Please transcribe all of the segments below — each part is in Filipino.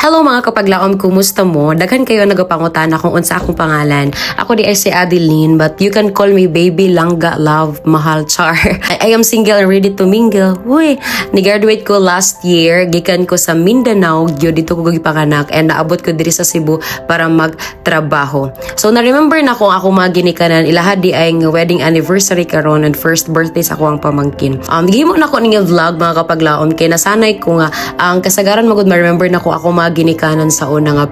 Hello mga kapaglaom, kumusta mo? Daghan kayo nagapangutana kung unsa akong pangalan. Ako di ay si Adeline, but you can call me Baby Langga Love Mahal Char. I, am single and ready to mingle. Uy, ni-graduate ko last year. Gikan ko sa Mindanao, gyud dito ko gipanganak and naabot ko diri sa Cebu para magtrabaho. So na-remember na kung ako mga ginikanan, ilaha di ay wedding anniversary karon and first birthday sa ako ang pamangkin. Um, gihimo na ko ninyo vlog mga kapaglaom kay nasanay ko nga ang kasagaran magud ma-remember na ko ako mga ginikanan sa una nga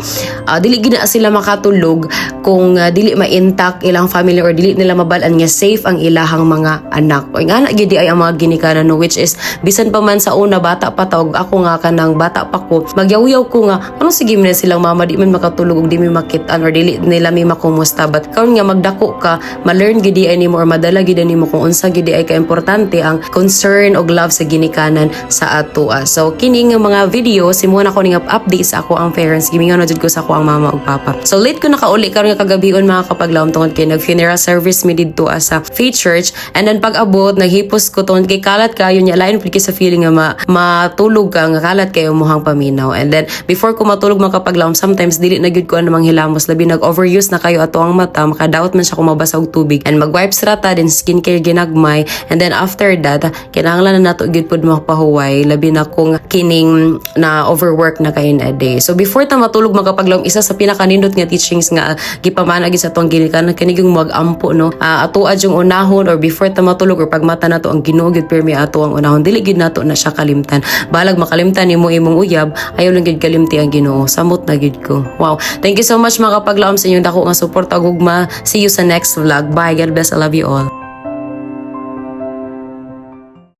ah, dili gina sila makatulog kung ah, dili ma-intact ilang family or dili nila mabalaan nga safe ang ilahang mga anak. O nga na gyud di ay ang mga ginikanan no which is bisan pa man sa una bata pa tawag ako nga kanang bata pa ko magyaw-yaw ko nga ano sige man silang mama di man makatulog ug di mi makitaan or dili nila mi makumusta but karon nga magdako ka ma-learn gid di ay nimo or madala gid nimo kung unsa gid ay ka importante ang concern og love sa ginikanan sa atua. So kini nga mga video simo na ko ning update sa ako ang parents. Gimingon na jud ko sa ako ang mama ug papa. So late ko nakauli karon nga kagabion mga kapaglawom tungod kay nag funeral service mi didto sa faith church. And then pag abot naghipos ko tungod kay kalat kayo nya lain pud sa feeling nga ma, matulog ka nga kalat kayo muhang paminaw. And then before ko matulog mga kapaglawom sometimes dili na gyud ko ano manghilamos labi nag overuse na kayo ato ang mata. Makadaot man siya kung mabasa og tubig. And mag-wipes rata then skincare ginagmay. And then after that kinahanglan na nato gyud pud makapahuway labi na kung kining na overwork na kay in a day. So before ta matulog magkapaglawom isa sa pinakanindot nga teachings nga gipamana gid sa tong ginikanan kani yung mag-ampo no. Uh, ato yung unahon or before ta matulog or pag mata nato ang Ginoo gyud pirmi ato ang unahon dili gid nato na siya kalimtan. Balag makalimtan nimo imong uyab ayaw lang gid kalimti ang Ginoo. Samot na gid ko. Wow. Thank you so much mga kapaglaom sa inyong dako nga support ug ugma. See you sa next vlog. Bye. God bless. I love you all.